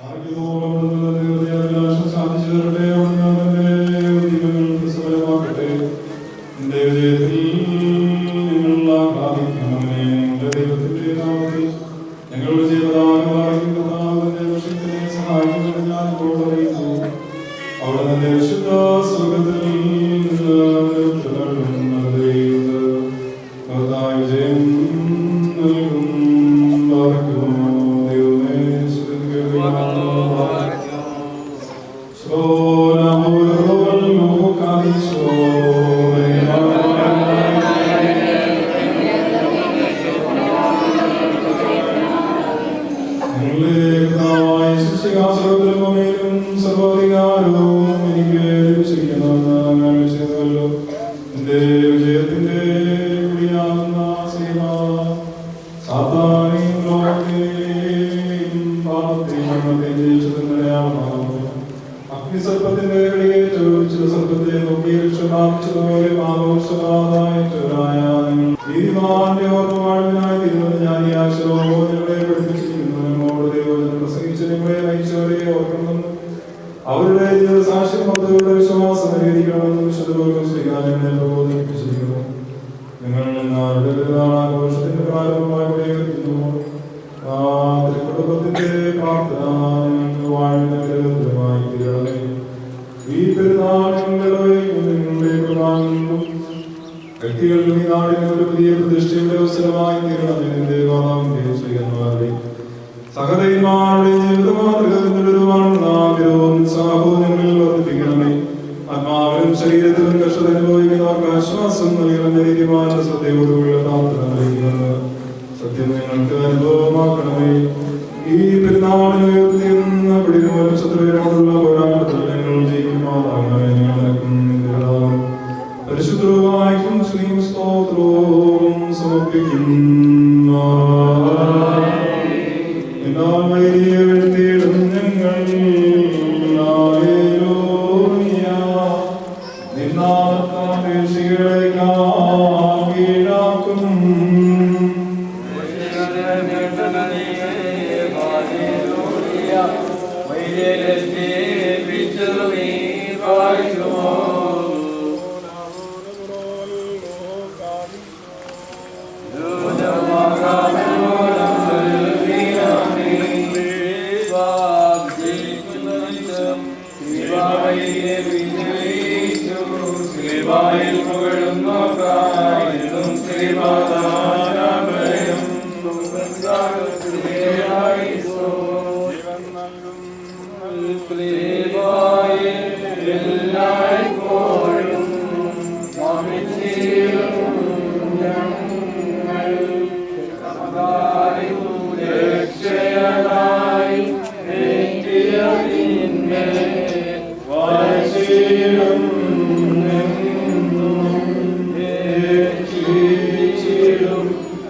ഞങ്ങളുടെ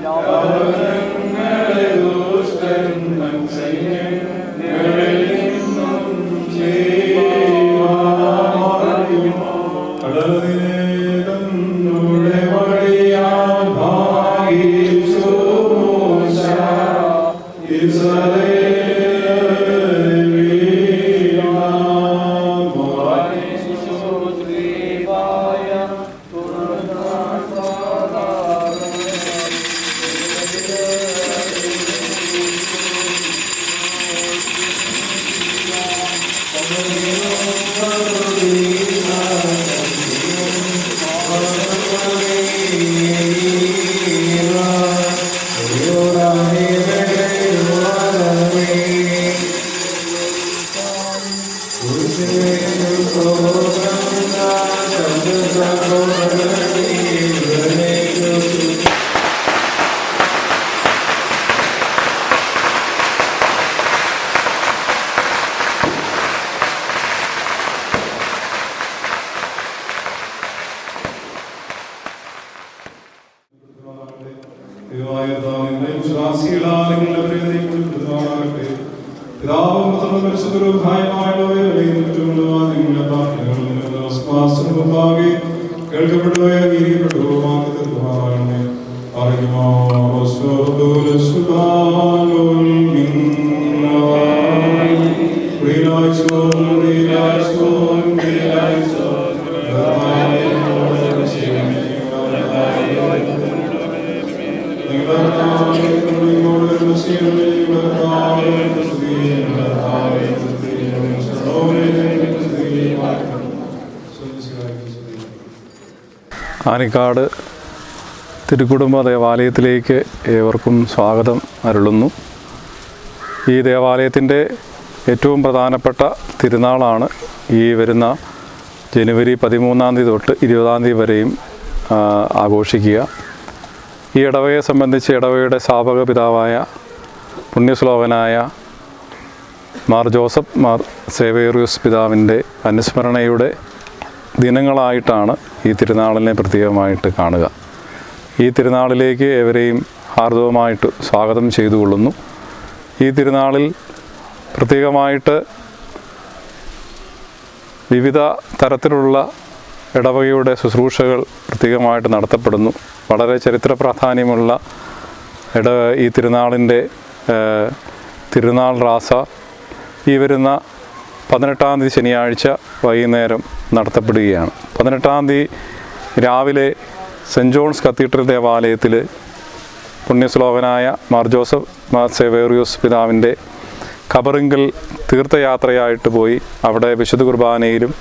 Amen. പിതാവും ആനിക്കാട് തിരുക്കുടുംബ ദേവാലയത്തിലേക്ക് ഏവർക്കും സ്വാഗതം അരുളുന്നു. ഈ ദേവാലയത്തിന്റെ ഏറ്റവും പ്രധാനപ്പെട്ട തിരുനാളാണ് ഈ വരുന്ന ജനുവരി പതിമൂന്നാം തീയതി തൊട്ട് ഇരുപതാം തീയതി വരെയും ആഘോഷിക്കുക. ഈ ഇടവയെ സംബന്ധിച്ച് ഇടവയുടെ സ്ഥാപക പിതാവായ പുണ്യശ്ലോകനായ മാർ ജോസഫ് മാർ സേവേറിയൂസ് പിതാവിന്റെ അനുസ്മരണയുടെ ദിനങ്ങളായിട്ടാണ് ഈ തിരുനാളിനെ പ്രത്യേകമായിട്ട് കാണുക. ഈ തിരുനാളിലേക്ക് ഏവരെയും ഹാർദവമായിട്ട് സ്വാഗതം ചെയ്തു കൊള്ളുന്നു ഈ തിരുനാളിൽ പ്രത്യേകമായിട്ട് വിവിധ തരത്തിലുള്ള ഇടവകയുടെ ശുശ്രൂഷകൾ പ്രത്യേകമായിട്ട് നടത്തപ്പെടുന്നു. വളരെ ചരിത്ര പ്രാധാന്യമുള്ള ഇട ഈ തിരുനാളിന്റെ തിരുനാൾ റാസ ഈ വരുന്ന പതിനെട്ടാം തീയതി ശനിയാഴ്ച വൈകുന്നേരം നടത്തപ്പെടുകയാണ്. പതിനെട്ടാം തീയതി രാവിലെ സെന്റ് ജോൺസ് കത്തീഡ്രൽ ദേവാലയത്തിൽ പുണ്യശ്ലോകനായ മാർ ജോസഫ് മാർ സേവേറിയോസ് പിതാവിന്റെ കബറിങ്കിൽ തീർത്ഥയാത്രയായിട്ട് പോയി അവിടെ വിശുദ്ധ കുർബാനയിലും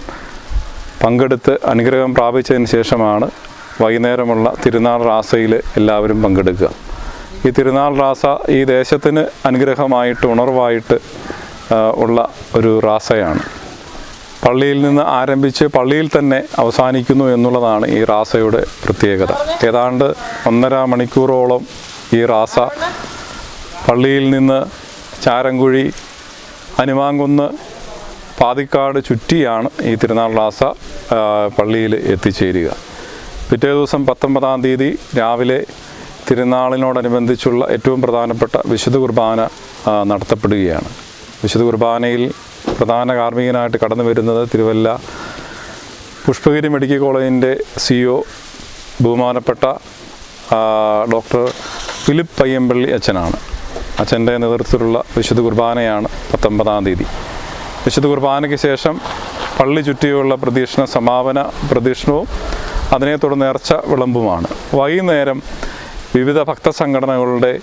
പങ്കെടുത്ത് അനുഗ്രഹം പ്രാപിച്ചതിന് ശേഷമാണ് വൈകുന്നേരമുള്ള തിരുനാൾ റാസയിൽ എല്ലാവരും പങ്കെടുക്കുക. ഈ തിരുനാൾ റാസ ഈ ദേശത്തിന് അനുഗ്രഹമായിട്ട് ഉണർവായിട്ട് ഉള്ള ഒരു റാസയാണ്. പള്ളിയിൽ നിന്ന് ആരംഭിച്ച് പള്ളിയിൽ തന്നെ അവസാനിക്കുന്നു എന്നുള്ളതാണ് ഈ റാസയുടെ പ്രത്യേകത. ഏതാണ്ട് ഒന്നര മണിക്കൂറോളം ഈ റാസ പള്ളിയിൽ നിന്ന് ചാരങ്കുഴി അനുമാങ്കുന്ന് പാതിക്കാട് ചുറ്റിയാണ് ഈ തിരുനാൾ റാസ പള്ളിയിൽ എത്തിച്ചേരുക. പിറ്റേ ദിവസം പത്തൊമ്പതാം തീയതി രാവിലെ തിരുനാളിനോടനുബന്ധിച്ചുള്ള ഏറ്റവും പ്രധാനപ്പെട്ട വിശുദ്ധ കുർബാന നടത്തപ്പെടുകയാണ്. വിശുദ്ധ കുർബാനയിൽ പ്രധാന കാർമ്മികനായിട്ട് കടന്നു വരുന്നത് തിരുവല്ല പുഷ്പഗിരി മെഡിക്കൽ കോളേജിന്റെ സിഒ ബഹുമാനപ്പെട്ട ഡോക്ടർ ഫിലിപ്പ് പയ്യമ്പള്ളി അച്ഛനാണ്. അച്ഛന്റെ നേതൃത്വത്തിലുള്ള വിശുദ്ധ കുർബാനയാണ് പത്തൊമ്പതാം തീയതി. വിശുദ്ധ കുർബാനയ്ക്ക് ശേഷം പള്ളി ചുറ്റിയുള്ള പ്രദക്ഷിണ സമാപന പ്രദക്ഷിണവും അതിനെ തുടർന്ന് നേർച്ച വിളമ്പുമാണ്. വൈകുന്നേരം വിവിധ ഭക്തസംഘടനകളുടെ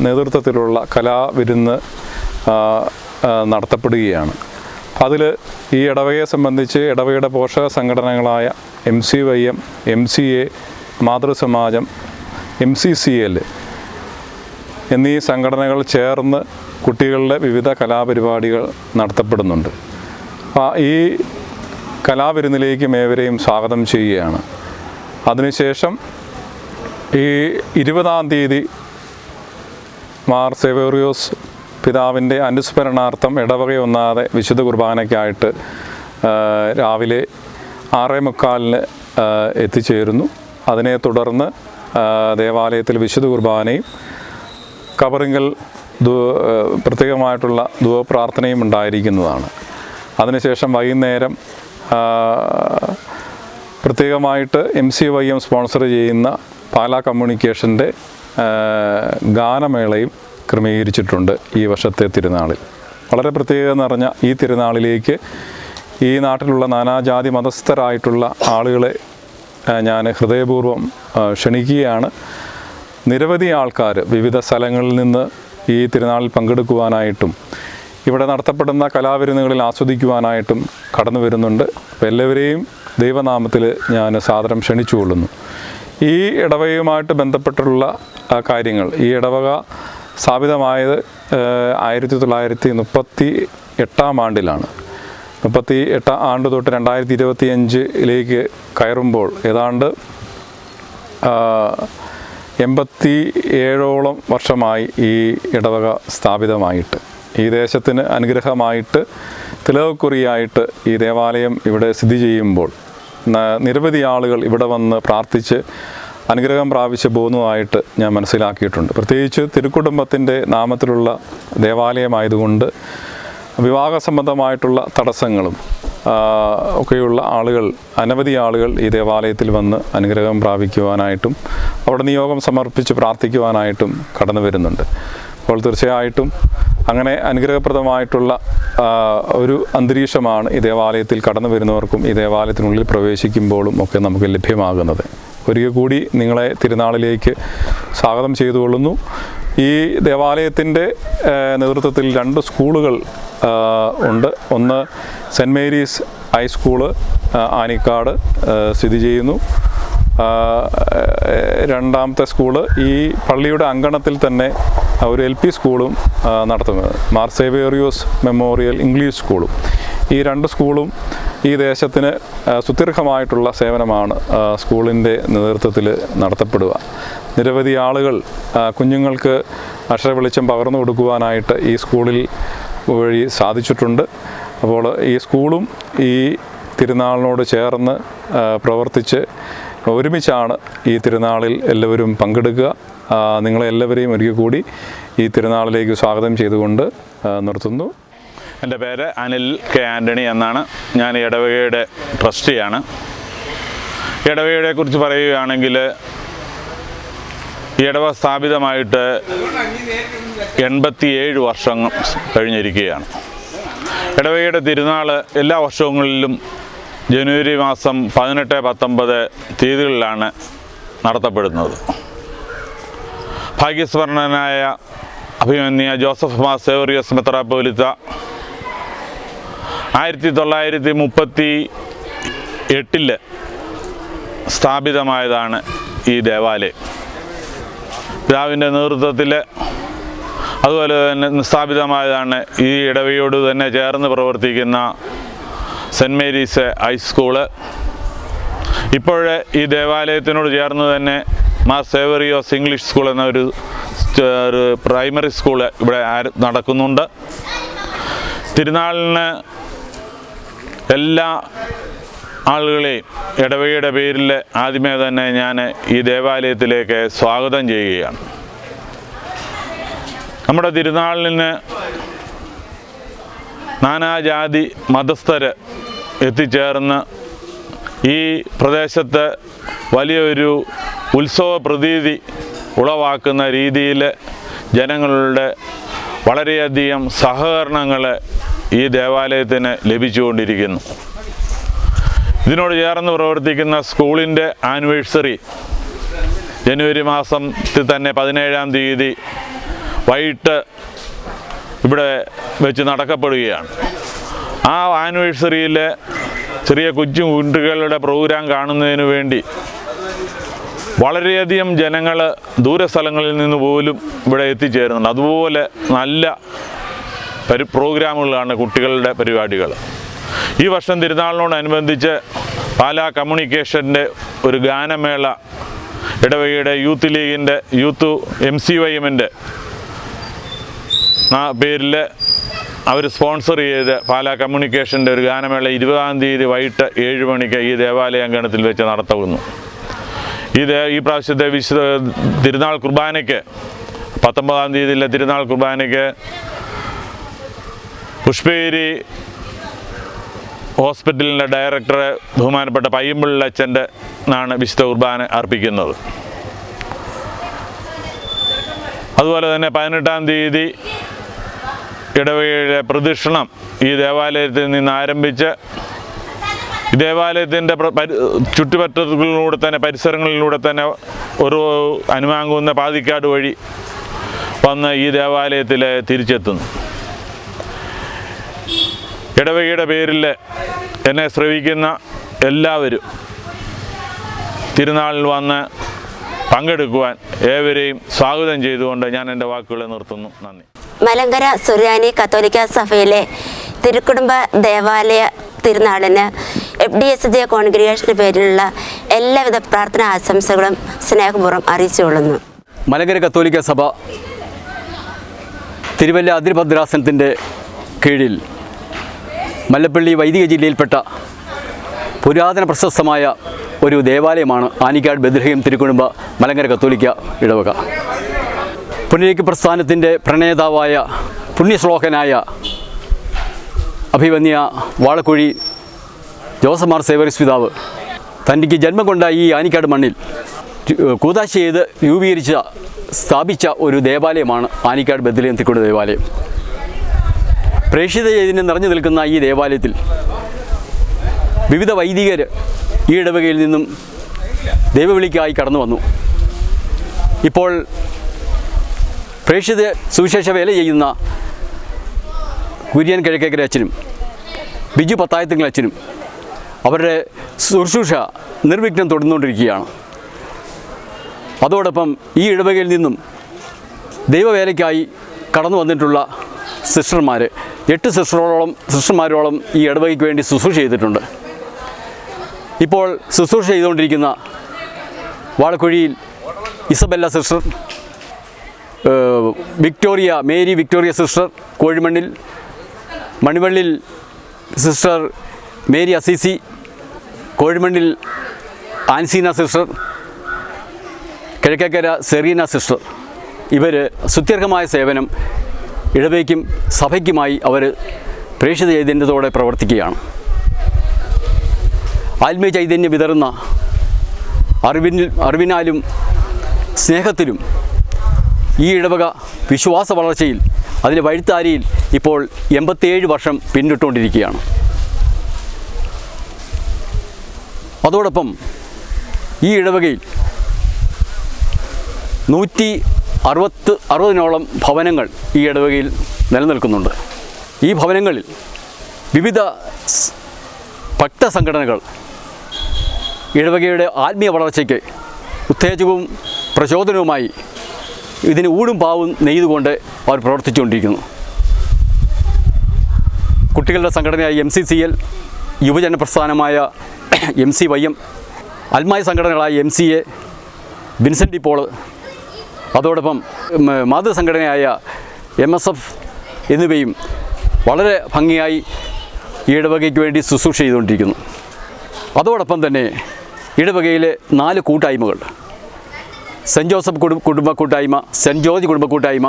നേതൃത്വത്തിലുള്ള കലാവിരുന്ന് നടത്തപ്പെടുകയാണ്. അതിൽ ഈ ഇടവകയെ സംബന്ധിച്ച് ഇടവകയുടെ പോഷക സംഘടനകളായ M C Y M M C A മാതൃസമാജം M C C L എന്നീ സംഘടനകൾ ചേർന്ന് കുട്ടികളുടെ വിവിധ കലാപരിപാടികൾ നടത്തപ്പെടുന്നുണ്ട്. ഈ കലാവിരുന്നിലേക്ക് ഏവരെയും സ്വാഗതം ചെയ്യുകയാണ്. അതിനുശേഷം ഈ ഇരുപതാം തീയതി മാർ സെവേറിയോസ് പിതാവിന്റെ അനുസ്മരണാർത്ഥം ഇടവകയൊന്നാതെ വിശുദ്ധ കുർബാനയ്ക്കായിട്ട് രാവിലെ ആറേ മുക്കാലിന് എത്തിച്ചേരുന്നു. അതിനെ തുടർന്ന് ദേവാലയത്തിൽ വിശുദ്ധ കുർബാനയും കബറിങ്കൽ പ്രത്യേകമായിട്ടുള്ള ദുവപ്രാർത്ഥനയും ഉണ്ടായിരിക്കുന്നതാണ്. അതിനുശേഷം വൈകുന്നേരം പ്രത്യേകമായിട്ട് M C Y M sponsor ചെയ്യുന്ന പാലാ കമ്മ്യൂണിക്കേഷന്റെ ഗാനമേളയും ക്രമീകരിച്ചിട്ടുണ്ട് ഈ വർഷത്തെ തിരുനാളിൽ. വളരെ പ്രത്യേകത നിറഞ്ഞ ഈ തിരുനാളിലേക്ക് ഈ നാട്ടിലുള്ള നാനാജാതി മതസ്ഥരായിട്ടുള്ള ആളുകളെ ഞാൻ ഹൃദയപൂർവം ക്ഷണിക്കുകയാണ്. നിരവധി ആൾക്കാർ വിവിധ സ്ഥലങ്ങളിൽ നിന്ന് ഈ തിരുനാളിൽ പങ്കെടുക്കുവാനായിട്ടും ഇവിടെ നടത്തപ്പെടുന്ന കലാവിരുന്നുകളിൽ ആസ്വദിക്കുവാനായിട്ടും കടന്നു വരുന്നുണ്ട്. എല്ലാവരെയും ദൈവനാമത്തിൽ ഞാൻ സാദരം ക്ഷണിച്ചുകൊള്ളുന്നു. ഈ ഇടവകയുമായിട്ട് ബന്ധപ്പെട്ടുള്ള കാര്യങ്ങൾ ഈ ഇടവക സ്ഥാപിതമായത് ആയിരത്തി തൊള്ളായിരത്തി മുപ്പത്തി എട്ടാം ആണ്ടിലാണ്. മുപ്പത്തി എട്ടാം ആണ്ട് തൊട്ട് രണ്ടായിരത്തി ഇരുപത്തി അഞ്ചിലേക്ക് കയറുമ്പോൾ ഏതാണ്ട് എൺപത്തി ഏഴോളം വർഷമായി ഈ ഇടവക സ്ഥാപിതമായിട്ട്. ഈ ദേശത്തിന് അനുഗ്രഹമായിട്ട് തിലവക്കുറിയായിട്ട് ഈ ദേവാലയം ഇവിടെ സ്ഥിതി ചെയ്യുമ്പോൾ നിരവധി ആളുകൾ ഇവിടെ വന്ന് പ്രാർത്ഥിച്ച് അനുഗ്രഹം പ്രാപിച്ച് പോകുന്നതായിട്ട് ഞാൻ മനസ്സിലാക്കിയിട്ടുണ്ട്. പ്രത്യേകിച്ച് തിരുക്കുടുംബത്തിന്റെ നാമത്തിലുള്ള ദേവാലയമായതുകൊണ്ട് വിവാഹ സംബന്ധമായിട്ടുള്ള തടസ്സങ്ങളും ഒക്കെയുള്ള ആളുകൾ അനവധി ആളുകൾ ഈ ദേവാലയത്തിൽ വന്ന് അനുഗ്രഹം പ്രാപിക്കുവാനായിട്ടും അവിടെ നിയോഗം സമർപ്പിച്ച് പ്രാർത്ഥിക്കുവാനായിട്ടും കടന്നു വരുന്നുണ്ട്. അപ്പോൾ തീർച്ചയായിട്ടും അങ്ങനെ അനുഗ്രഹപ്രദമായിട്ടുള്ള ഒരു അന്തരീക്ഷമാണ് ഈ ദേവാലയത്തിൽ കടന്നു വരുന്നവർക്കും ഈ ദേവാലയത്തിനുള്ളിൽ പ്രവേശിക്കുമ്പോഴും ഒക്കെ നമുക്ക് ലഭ്യമാകുന്നത്. ഒരിക്കൽ കൂടി നിങ്ങളെ തിരുനാളിലേക്ക് സ്വാഗതം ചെയ്തുകൊള്ളുന്നു. ഈ ദേവാലയത്തിന്റെ നേതൃത്വത്തിൽ രണ്ട് സ്കൂളുകൾ ഉണ്ട്. ഒന്ന് സെന്റ് മേരീസ് ഹൈസ്കൂൾ ആനിക്കാട് സ്ഥിതി ചെയ്യുന്നു. രണ്ടാമത്തെ സ്കൂൾ ഈ പള്ളിയുടെ അങ്കണത്തിൽ തന്നെ ഒരു എൽ പി സ്കൂളും നടത്തുന്നത്. മാർ സേവേറിയോസ് മെമ്മോറിയൽ ഇംഗ്ലീഷ് സ്കൂളും. ഈ രണ്ട് സ്കൂളും ഈ ദേശത്തിന് സുദീർഘമായിട്ടുള്ള സേവനമാണ് സ്കൂളിന്റെ നേതൃത്വത്തിൽ നടത്തപ്പെടുക. നിരവധി ആളുകൾ കുഞ്ഞുങ്ങൾക്ക് അക്ഷര വെളിച്ചം പകർന്നു കൊടുക്കുവാനായിട്ട് ഈ സ്കൂളിൽ വഴി സാധിച്ചിട്ടുണ്ട്. അപ്പോൾ ഈ സ്കൂളും ഈ തിരുനാളിനോട് ചേർന്ന് പ്രവർത്തിച്ച് ഒരുമിച്ചാണ് ഈ തിരുനാളിൽ എല്ലാവരും പങ്കെടുക്കുക. നിങ്ങളെല്ലാവരെയും ഒരിക്കൽ കൂടി ഈ തിരുനാളിലേക്ക് സ്വാഗതം ചെയ്തുകൊണ്ട് നിർത്തുന്നു. എന്റെ പേര് അനിൽ കെ ആന്റണി എന്നാണ്. ഞാൻ ഇടവകയുടെ ട്രസ്റ്റിയാണ്. ഇടവകയെ കുറിച്ച് പറയുകയാണെങ്കിൽ ഇടവ സ്ഥാപിതമായിട്ട് എൺപത്തിയേഴ് വർഷം കഴിഞ്ഞിരിക്കുകയാണ്. ഇടവകയുടെ തിരുനാൾ എല്ലാ വർഷങ്ങളിലും ജനുവരി മാസം പതിനെട്ട് പത്തൊമ്പത് തീയതികളിലാണ് നടത്തപ്പെടുന്നത്. ഭാഗ്യസ്മരണനായ അഭിമന്യ ജോസഫ് മാ സേവറിയസ് മെത്രാപ്പോലിത്ത ആയിരത്തി തൊള്ളായിരത്തി മുപ്പത്തി എട്ടിൽ സ്ഥാപിതമായതാണ് ഈ ദേവാലയം. പിതാവിന്റെ നേതൃത്വത്തിൽ അതുപോലെ തന്നെ സ്ഥാപിതമായതാണ് ഈ ഇടവയോട് തന്നെ ചേർന്ന് പ്രവർത്തിക്കുന്ന സെന്റ് മേരീസ് ഹൈസ്കൂൾ ഇപ്പോഴേ ഈ ദേവാലയത്തിനോട് ചേർന്ന് തന്നെ മാർ സേവറിയോസ് ഇംഗ്ലീഷ് സ്കൂൾ എന്ന ഒരു പ്രൈമറി സ്കൂൾ ഇവിടെ നടക്കുന്നുണ്ട്. തിരുനാളിന് എല്ലാ ആളുകളെയും ഇടവകയുടെ പേരിൽ ആദ്യമേ തന്നെ ഞാൻ ഈ ദേവാലയത്തിലേക്ക് സ്വാഗതം ചെയ്യുകയാണ്. നമ്മുടെ തിരുനാളിന് നാനാജാതി മതസ്ഥർ എത്തിച്ചേർന്ന് ഈ പ്രദേശത്ത് വലിയൊരു ഉത്സവ പ്രതീതി ഉളവാക്കുന്ന രീതിയിൽ ജനങ്ങളുടെ വളരെയധികം സഹകരണങ്ങൾ ഈ ദേവാലയത്തിന് ലഭിച്ചുകൊണ്ടിരിക്കുന്നു. ഇതിനോട് ചേർന്ന് പ്രവർത്തിക്കുന്ന സ്കൂളിന്റെ ആനിവേഴ്സറി ജനുവരി മാസത്തിൽ തന്നെ പതിനേഴാം തീയതി വൈകിട്ട് ഇവിടെ വെച്ച് നടക്കപ്പെടുകയാണ്. ആ ആനിവേഴ്സറിയിലെ ചെറിയ കൊച്ചു കുട്ടികളുടെ പ്രോഗ്രാം കാണുന്നതിന് വേണ്ടി വളരെയധികം ജനങ്ങൾ ദൂരസ്ഥലങ്ങളിൽ നിന്ന് പോലും ഇവിടെ എത്തിച്ചേരുന്നുണ്ട്. അതുപോലെ നല്ല പരി പ്രോഗ്രാമുകളാണ് കുട്ടികളുടെ പരിപാടികൾ. ഈ വർഷം തിരുനാളിനോടനുബന്ധിച്ച് പാലാ കമ്മ്യൂണിക്കേഷന്റെ ഒരു ഗാനമേള ഇടവകയുടെ യൂത്ത് ലീഗിന്റെ യൂത്ത് എം സി വൈ എമ്മിന്റെ പേരിൽ അവർ സ്പോൺസർ ചെയ്ത് പാലാ കമ്മ്യൂണിക്കേഷന്റെ ഒരു ഗാനമേള ഇരുപതാം തീയതി വൈകിട്ട് ഏഴ് മണിക്ക് ഈ ദേവാലയ അങ്കണത്തിൽ വെച്ച് നടത്തുന്നു. ഈ ഈ പ്രാവശ്യത്തെ വിശുദ്ധ തിരുനാൾ കുർബാനയ്ക്ക് പത്തൊമ്പതാം തീയതിയിലെ തിരുനാൾ കുർബാനയ്ക്ക് പുഷ്പേരി ഹോസ്പിറ്റലിന്റെ ഡയറക്ടർ ബഹുമാനപ്പെട്ട പയ്യമ്പിള്ള അച്ഛന്റെ ആണ് വിശുദ്ധ കുർബാന അർപ്പിക്കുന്നത്. അതുപോലെ തന്നെ പതിനെട്ടാം തീയതി ഇടവകയുടെ പ്രദക്ഷിണം ഈ ദേവാലയത്തിൽ നിന്ന് ആരംഭിച്ച് ദേവാലയത്തിന്റെ ചുറ്റുപറ്റത്തിലൂടെ തന്നെ പരിസരങ്ങളിലൂടെ തന്നെ ഒരു അനുമാങ്കുന്ന പാതിക്കാട് വഴി വന്ന് ഈ ദേവാലയത്തിൽ തിരിച്ചെത്തുന്നു. ഇടവകയുടെ പേരിൽ എന്നെ ശ്രവിക്കുന്ന എല്ലാവരും തിരുനാളിൽ വന്ന് പങ്കെടുക്കുവാൻ ഏവരെയും സ്വാഗതം ചെയ്തുകൊണ്ട് ഞാൻ എന്റെ വാക്കുകൾ നിർത്തുന്നു. നന്ദി. മലങ്കര സുറിയാനി കത്തോലിക്ക സഭയിലെ തിരുക്കുടുംബ ദേവാലയ തിരുനാളിന് എഫ് ഡി എസ് ജെ കോൺഗ്രിഗേഷന് പേരിലുള്ള എല്ലാവിധ പ്രാർത്ഥന ആശംസകളും സ്നേഹപൂർവം അറിയിച്ചുകൊള്ളുന്നു മലങ്കര കത്തോലിക്ക സഭ തിരുവല്ല അതിർഭദ്രാസനത്തിന്റെ കീഴിൽ മല്ലപ്പള്ളി വൈദിക ജില്ലയിൽപ്പെട്ട പുരാതന പ്രശസ്തമായ ഒരു ദേവാലയമാണ് ആനിക്കാട് ബദ്രഹീം തിരുക്കുടുംബ മലങ്കര കത്തോലിക്ക ഇടവക. പുനരേക്ക് പ്രസ്ഥാനത്തിന്റെ പ്രണേതാവായ പുണ്യശ്ലോകനായ അഭിവന്യ വാളക്കുഴി ജോസമാർ സേവറിസ് പിതാവ് തനിക്ക് ജന്മം കൊണ്ട ഈ ആനിക്കാട് മണ്ണിൽ കൂതാശ ചെയ്ത് രൂപീകരിച്ച സ്ഥാപിച്ച ഒരു ദേവാലയമാണ് ആനിക്കാട് ബദ്രഹീം തിരുക്കുടുംബ ദേവാലയം. പ്രേക്ഷിത ചൈതന്യം നിറഞ്ഞു നിൽക്കുന്ന ഈ ദേവാലയത്തിൽ വിവിധ വൈദികർ ഈ ഇടവകയിൽ നിന്നും ദൈവവിളിക്കായി കടന്നു വന്നു. ഇപ്പോൾ പ്രേക്ഷിത സുവിശേഷ വേല ചെയ്യുന്ന കുര്യൻ കിഴക്കേക്കര അച്ഛനും ബിജു പത്തായത്തിങ്കൽ അച്ഛനും അവരുടെ ശുശ്രൂഷ നിർവിഘ്നം തുടർന്നുകൊണ്ടിരിക്കുകയാണ് അതോടൊപ്പം ഈ ഇടവകയിൽ നിന്നും ദൈവവേലയ്ക്കായി കടന്നു വന്നിട്ടുള്ള സിസ്റ്റർമാർ എട്ട് സിസ്റ്ററോളം സിസ്റ്റർമാരോളം ഈ ഇടവകയ്ക്ക് വേണ്ടി ശുശ്രൂഷ ചെയ്തിട്ടുണ്ട്. ഇപ്പോൾ ശുശ്രൂഷ ചെയ്തുകൊണ്ടിരിക്കുന്ന Vazhakkuzhiyil Isabella sister Victoria Mary Victoria sister Kozhimannil Manivallil sister Mary Assisi Kozhimannil Anseena sister Kizhakkekara Sereena sister. ഇവർ സുത്യർഹമായ സേവനം ഇടവയ്ക്കും സഭയ്ക്കുമായി അവർ പ്രേക്ഷിത ചൈതന്യത്തോടെ പ്രവർത്തിക്കുകയാണ്. ആത്മീയ ചൈതന്യം വിതറുന്ന അറിവിൻ അറിവിനാലും സ്നേഹത്തിലും ഈ ഇടവക വിശ്വാസ വളർച്ചയിൽ അതിന്റെ വഴിത്താരിയിൽ ഇപ്പോൾ എൺപത്തിയേഴ് വർഷം പിന്നിട്ടുകൊണ്ടിരിക്കുകയാണ്. അതോടൊപ്പം ഈ ഇടവകയിൽ നൂറ്റി അറുപത്ത് അറുപതിനോളം ഭവനങ്ങൾ ഈ ഇടവകയിൽ നിലനിൽക്കുന്നുണ്ട്. ഈ ഭവനങ്ങളിൽ വിവിധ ഭക്തസംഘടനകൾ ഭക്ത സംഘടനകൾ ഇടവകയുടെ ആത്മീയ വളർച്ചയ്ക്ക് ഉത്തേജകവും പ്രചോദനവുമായി ഇതിന് ഊടും പാവും നെയ്തുകൊണ്ട് അവർ പ്രവർത്തിച്ചുകൊണ്ടിരിക്കുന്നു. കുട്ടികളുടെ സംഘടനയായ എം സി സി എൽ യുവജന പ്രസ്ഥാനമായ എം സി വൈ എം അൽമായ സംഘടനകളായ M C A Vincent Paul അതോടൊപ്പം മാതൃസംഘടനയായ മാതൃ സംഘടനയായ എം എസ് എഫ് എന്നിവയും വളരെ ഭംഗിയായി ഇടവകയ്ക്ക് വേണ്ടി ശുശ്രൂഷ ചെയ്തുകൊണ്ടിരിക്കുന്നു. അതോടൊപ്പം തന്നെ ഇടവകയിലെ നാല് കൂട്ടായ്മകൾ സെന്റ് ജോസഫ് കുടുംബ കുടുംബ കൂട്ടായ്മ സെന്റ് ജോർജ് കുടുംബ കൂട്ടായ്മ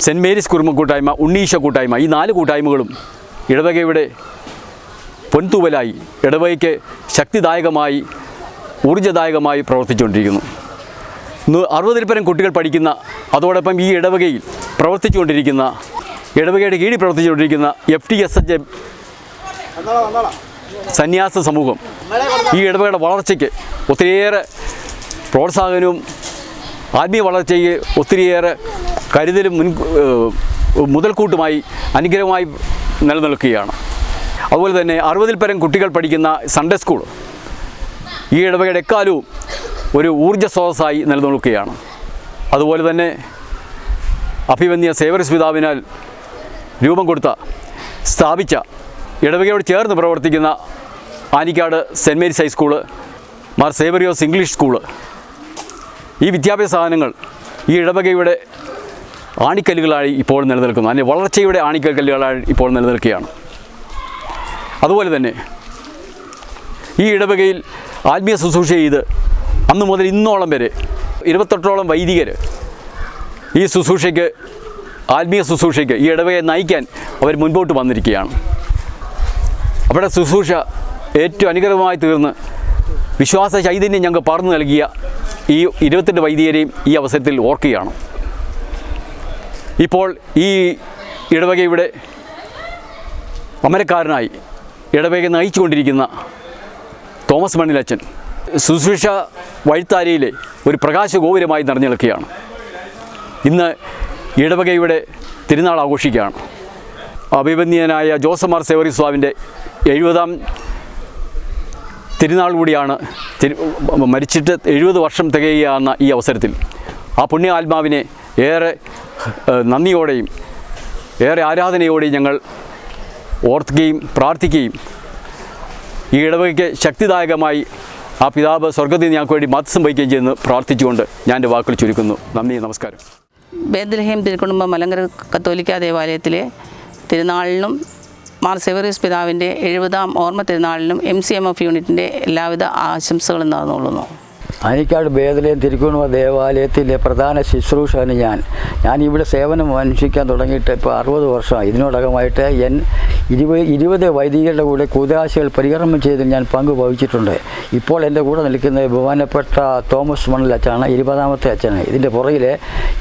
സെന്റ് മേരീസ് കുടുംബ കൂട്ടായ്മ ഉണ്ണീശ കൂട്ടായ്മ ഈ നാല് കൂട്ടായ്മകളും ഇടവകയുടെ പൊൻതൂവലായി ഇടവകയ്ക്ക് ശക്തിദായകമായി ഊർജദായകമായി പ്രവർത്തിച്ചുകൊണ്ടിരിക്കുന്നു. അറുപതിൽ പരം കുട്ടികൾ പഠിക്കുന്ന അതോടൊപ്പം ഈ ഇടവകയിൽ പ്രവർത്തിച്ചുകൊണ്ടിരിക്കുന്ന ഇടവകയുടെ കീഴിൽ പ്രവർത്തിച്ചുകൊണ്ടിരിക്കുന്ന എഫ് ടി എസ് എച്ച് സന്യാസ സമൂഹം ഈ ഇടവകയുടെ വളർച്ചയ്ക്ക് ഒത്തിരിയേറെ പ്രോത്സാഹനവും ആത്മീയ വളർച്ചയ്ക്ക് ഒത്തിരിയേറെ കരുതലും മുൻ മുതൽക്കൂട്ടുമായി അനുഗ്രഹമായി നിലനിൽക്കുകയാണ്. അതുപോലെ തന്നെ അറുപതിൽ പരം കുട്ടികൾ പഠിക്കുന്ന സൺഡേ സ്കൂൾ ഈ ഇടവകയുടെ എക്കാലവും ഒരു ഊർജ സ്രോതസ്സായി നിലനിൽക്കുകയാണ്. അതുപോലെ തന്നെ അഭിമന്യ സേവരസ് പിതാവിനാൽ രൂപം കൊടുത്ത സ്ഥാപിച്ച ഇടവകയോട് ചേർന്ന് പ്രവർത്തിക്കുന്ന Anikkad Saint Mary's high school Mar Severios English school. ഈ വിദ്യാഭ്യാസ സാധനങ്ങൾ ഈ ഇടവകയുടെ ആണിക്കല്ലുകളായി ഇപ്പോൾ നിലനിൽക്കുന്നു. അതിന്റെ വളർച്ചയുടെ ആണിക്കല്ലുകളായി ഇപ്പോൾ നിലനിൽക്കുകയാണ്. അതുപോലെ തന്നെ ഈ ഇടവകയിൽ ആത്മീയ ശുശ്രൂഷ ചെയ്ത് അന്ന് മുതൽ ഇന്നോളം വരെ ഇരുപത്തെട്ടോളം വൈദികർ ഈ ശുശ്രൂഷയ്ക്ക് ആത്മീയ ശുശ്രൂഷയ്ക്ക് ഈ ഇടവയെ നയിക്കാൻ അവർ മുൻപോട്ട് വന്നിരിക്കുകയാണ്. അവിടെ ശുശ്രൂഷ ഏറ്റവും അനുഗ്രഹമായി തീർന്ന് വിശ്വാസ ചൈതന്യം ഞങ്ങൾക്ക് പറഞ്ഞു നൽകിയ ഈ ഇരുപത്തെട്ട് വൈദികരെയും ഈ അവസരത്തിൽ ഓർക്കുകയാണ്. ഇപ്പോൾ ഈ ഇടവകയുടെ അമരക്കാരനായി ഇടവകയെ നയിച്ചുകൊണ്ടിരിക്കുന്ന തോമസ് മണ്ണിലച്ചൻ ശുശ്രൂഷ വഴിത്താരയിലെ ഒരു പ്രകാശ ഗോപുരമായി നിറഞ്ഞു നിൽക്കുകയാണ്. ഇന്ന് ഇടവകയുടെ തിരുനാൾ ആഘോഷിക്കുകയാണ്. അഭിമന്യനായ ജോസമാർ സേവറി സ്വാമിന്റെ എഴുപതാം തിരുനാൾ കൂടിയാണ് മരിച്ചിട്ട് എഴുപത് വർഷം തികയുകയെന്ന ഈ അവസരത്തിൽ. ആ പുണ്യ ആത്മാവിനെ ഏറെ നന്ദിയോടെയും ഏറെ ആരാധനയോടെയും ഞങ്ങൾ ഓർക്കുകയും പ്രാർത്ഥിക്കുകയും ഈ ഇടവകയ്ക്ക് ശക്തിദായകമായി ആ പിതാവ് സ്വർഗത്തിൽ ഞങ്ങൾക്ക് വേണ്ടി മത് വഹിക്കുകയും ചെയ്യുന്നു. പ്രാർത്ഥിച്ചുകൊണ്ട് ഞാൻ എന്റെ വാക്കുകൾ ചുരുക്കുന്നു. നന്ദി നമസ്കാരം. ബേദലഹേം തിരുക്കുടുംബം മലങ്കര കത്തോലിക്ക ദേവാലയത്തിലെ തിരുനാളിനും മാർ സെവറിയസ് പിതാവിന്റെ എഴുപതാം ഓർമ്മ തിരുനാളിനും എം സി എം എഫ് യൂണിറ്റിന്റെ എല്ലാവിധ ആശംസകളും നേർന്നുകൊള്ളുന്നു. ആനിക്കാട് ബേദലയം തിരുക്കുണുമ ദേവാലയത്തിലെ പ്രധാന ശുശ്രൂഷകന് ഞാൻ. ഞാൻ ഇവിടെ സേവനം അനുഷ്ഠിക്കാൻ തുടങ്ങിയിട്ട് ഇപ്പോൾ അറുപത് വർഷമായി. ഇതിനോടകമായിട്ട് എൻ ഇരുപത് ഇരുപത് വൈദികരുടെ കൂടെ കൂതാശികൾ പരികർമ്മം ചെയ്ത് ഞാൻ പങ്ക് വഹിച്ചിട്ടുണ്ട്. ഇപ്പോൾ എന്റെ കൂടെ നിൽക്കുന്ന ബഹുമാനപ്പെട്ട തോമസ് മണൽ അച്ഛനാണ് ഇരുപതാമത്തെ അച്ഛന് ഇതിന്റെ പുറകിൽ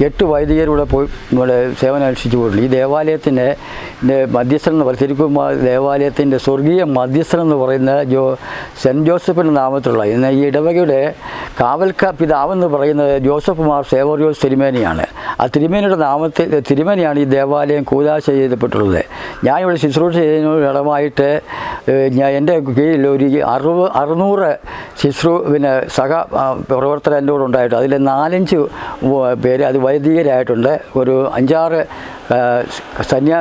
എട്ട് വൈദികരുടെ പോയി ഇവിടെ സേവനം അനുഷ്ഠിച്ചു പോയിട്ടുണ്ട്. ഈ ദേവാലയത്തിന്റെ മധ്യസ്ഥൻ എന്ന് പറയുന്നത് തിരുക്കുമാർ ദേവാലയത്തിന്റെ സ്വർഗീയ മധ്യസ്ഥൻ എന്ന് പറയുന്ന ജോ സെന്റ് ജോസഫിന്റെ നാമത്തിലുള്ള ഇന്ന് ഈ ഇടവകയുടെ കാവൽക്ക പിതാവെന്ന് പറയുന്നത് ജോസഫ് മാർ സേവോറിയോസ് തിരുമേനിയാണ്. ആ തിരുമേനിയുടെ നാമത്തിൽ തിരുമേനിയാണ് ഈ ദേവാലയം കൂതാശ ചെയ്തപ്പെട്ടുള്ളത് ഞാനിവിടെ ശുശ്രൂഷ ചെയ്യുന്നതിനോടമായിട്ട് ഞാൻ എന്റെ കീഴിൽ ഒരു അറുപത് അറുന്നൂറ് ശുശ്രൂ പിന്നെ സഹ എന്റെ കൂടെ ഉണ്ടായിട്ടുണ്ട് അതിൽ നാലഞ്ച് പേര് അത് വൈദികരായിട്ടുണ്ട്. ഒരു അഞ്ചാറ് സന്യാ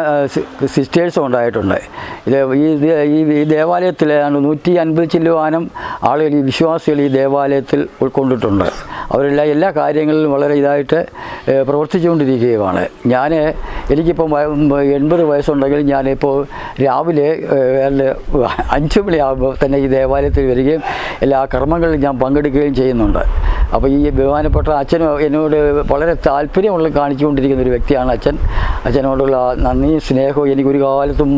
സിസ്റ്റേഴ്സും ഉണ്ടായിട്ടുണ്ട്. ഇത് ഈ ഈ ഏതാണ്ട് നൂറ്റി അൻപത് ചില്ലുവാനം ആളുകൾ ഈ വിശ്വാസികൾ ഈ ദേവാലയത്തിൽ ഉൾക്കൊണ്ടിട്ടുണ്ട്. അവരെല്ലാം എല്ലാ കാര്യങ്ങളിലും വളരെ ഇതായിട്ട് പ്രവർത്തിച്ചുകൊണ്ടിരിക്കുകയാണ്. ഞാൻ എനിക്കിപ്പം എൺപത് വയസ്സുണ്ടെങ്കിൽ ഞാനിപ്പോൾ രാവിലെ അഞ്ച് മണിയാകുമ്പോൾ തന്നെ ഈ ദേവാലയത്തിൽ വരികയും എല്ലാ കർമ്മങ്ങളിലും ഞാൻ പങ്കെടുക്കുകയും ചെയ്യുന്നുണ്ട്. അപ്പോൾ ഈ ബഹുമാനപ്പെട്ട അച്ഛനും എന്നോട് വളരെ താല്പര്യമുള്ള കാണിച്ചുകൊണ്ടിരിക്കുന്ന ഒരു വ്യക്തിയാണ് അച്ഛൻ. അച്ഛനോടുള്ള നന്ദി സ്നേഹവും എനിക്കൊരു കാലത്തും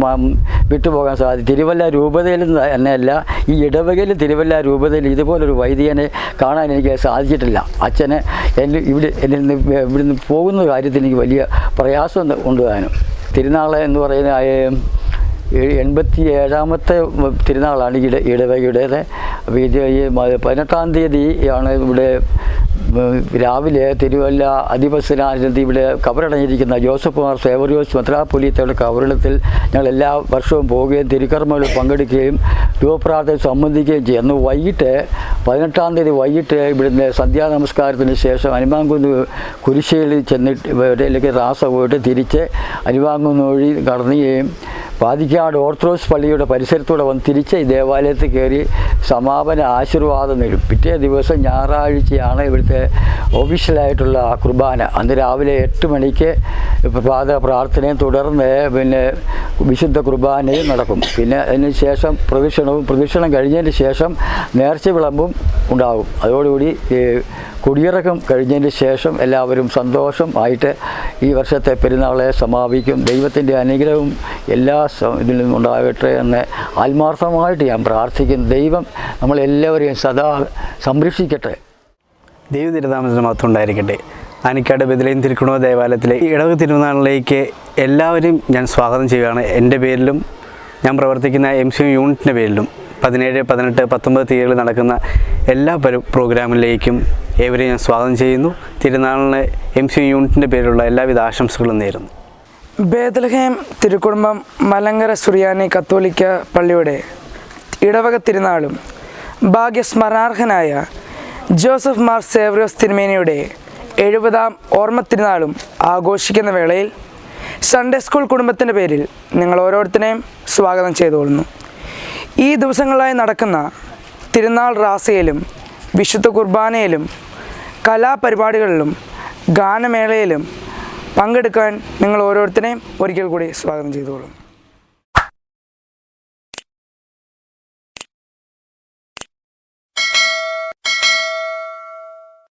വിട്ടുപോകാൻ സാധിക്കും തിരുവല്ല രൂപതയിൽ തന്നെയല്ല ഈ ഇടവകയിൽ തിരുവല്ല രൂപതയിൽ ഇതുപോലൊരു വൈദികനെ കാണാൻ എനിക്ക് സാധിച്ചിട്ടില്ല. അച്ഛന് എന്നെ ഇവിടെ എന്നിൽ നിന്ന് ഇവിടുന്ന് പോകുന്ന കാര്യത്തിൽ എനിക്ക് വലിയ പ്രയാസം ഉണ്ട് താനും തിരുനാൾ എന്ന് പറയുന്ന എൺപത്തി ഏഴാമത്തെ തിരുനാളാണ് ഇട ഇടവകയുടേത്. അപ്പോൾ ഇത് ഈ പതിനെട്ടാം ആണ് ഇവിടെ രാവിലെ തിരുവല്ല അധിപസ്വനാനന്ദി ഇവിടെ കബറടഞ്ഞിരിക്കുന്ന ജോസഫ് മാർ സേവറിയോസ് മെത്രാപ്പൊലീത്തയുടെ കബറിടത്തിൽ ഞങ്ങൾ എല്ലാ വർഷവും പോവുകയും തിരുക്കർമ്മങ്ങളിൽ പങ്കെടുക്കുകയും രൂപപ്രാർത്ഥന സംബന്ധിക്കുകയും ചെയ്യും. അന്ന് വൈകിട്ട് പതിനെട്ടാം തീയതി വൈകിട്ട് ഇവിടുന്ന് സന്ധ്യാ നമസ്കാരത്തിന് ശേഷം അനുമാങ്കുന്ന് കുരിശയിൽ ചെന്നിട്ട് അല്ലെങ്കിൽ റാസ പോയിട്ട് തിരിച്ച് അനുമാങ്കുന്ന് വഴി കടന്നുകയും പാതിക്കാട് ഓർത്തഡോക്സ് പള്ളിയുടെ പരിസരത്തൂടെ വന്ന് തിരിച്ച് ഈ ദേവാലയത്തിൽ കയറി സമാപന ആശീർവാദം നേടും. പിറ്റേ ദിവസം ഞായറാഴ്ചയാണ് ഇവിടുത്തെ ഒഫീഷ്യലായിട്ടുള്ള കുർബാന. അന്ന് രാവിലെ എട്ട് മണിക്ക് പാത പ്രാർത്ഥനയും തുടർന്ന് പിന്നെ വിശുദ്ധ കുർബാനയും നടക്കും. പിന്നെ അതിന് ശേഷം പ്രദക്ഷിണവും പ്രദക്ഷിണം കഴിഞ്ഞതിന് ശേഷം നേർച്ച വിളമ്പും ഉണ്ടാകും. അതോടുകൂടി കുടിയിറക്കം കഴിഞ്ഞതിന് ശേഷം എല്ലാവരും സന്തോഷം ആയിട്ട് ഈ വർഷത്തെ പെരുന്നാളെ സമാപിക്കും. ദൈവത്തിന്റെ അനുഗ്രഹവും എല്ലാ ഇതിലും ഉണ്ടാകട്ടെ എന്ന് ആത്മാർത്ഥമായിട്ട് ഞാൻ പ്രാർത്ഥിക്കുന്നു. ദൈവം നമ്മളെല്ലാവരെയും സദാ സംരക്ഷിക്കട്ടെ. ദൈവതിരുനാമത്തിന് മാത്രം ഉണ്ടായിരിക്കട്ടെ. ആനിക്കാട് ബദലയും തിരുക്കുണോ ദേവാലയത്തിലെ ഇടവ് തിരുനാളിലേക്ക് എല്ലാവരും ഞാൻ സ്വാഗതം ചെയ്യുകയാണ്. എന്റെ പേരിലും ഞാൻ പ്രവർത്തിക്കുന്ന എം സി യൂണിറ്റിന്റെ പേരിലും പതിനേഴ് പതിനെട്ട് പത്തൊമ്പത് തീയതികളിൽ നടക്കുന്ന എല്ലാ പരു പ്രോഗ്രാമിലേക്കും ഏവരെയും ഞാൻ സ്വാഗതം ചെയ്യുന്നു. തിരുനാളിന് എം സി യൂണിറ്റിന്റെ പേരിലുള്ള എല്ലാവിധ ആശംസകളും നേരുന്നു. ബേദലഹേം തിരുക്കുടുംബം മലങ്കര സുറിയാനി കത്തോലിക്ക പള്ളിയുടെ ഇടവക തിരുനാളും ഭാഗ്യസ്മരണാർഹനായ ജോസഫ് മാർ സേവ്രോസ് തിരുമേനിയുടെ എഴുപതാം ഓർമ്മ തിരുനാളും ആഘോഷിക്കുന്ന വേളയിൽ സൺഡേ സ്കൂൾ കുടുംബത്തിന്റെ പേരിൽ നിങ്ങൾ ഓരോരുത്തരെയും സ്വാഗതം ചെയ്തുകൊള്ളുന്നു. ഈ ദിവസങ്ങളായി നടക്കുന്ന തിരുനാൾ റാസയിലും വിശുദ്ധ കുർബാനയിലും കലാപരിപാടികളിലും ഗാനമേളയിലും പങ്കെടുക്കാൻ നിങ്ങൾ ഓരോരുത്തരെയും ഒരിക്കൽ കൂടി സ്വാഗതം ചെയ്തോളും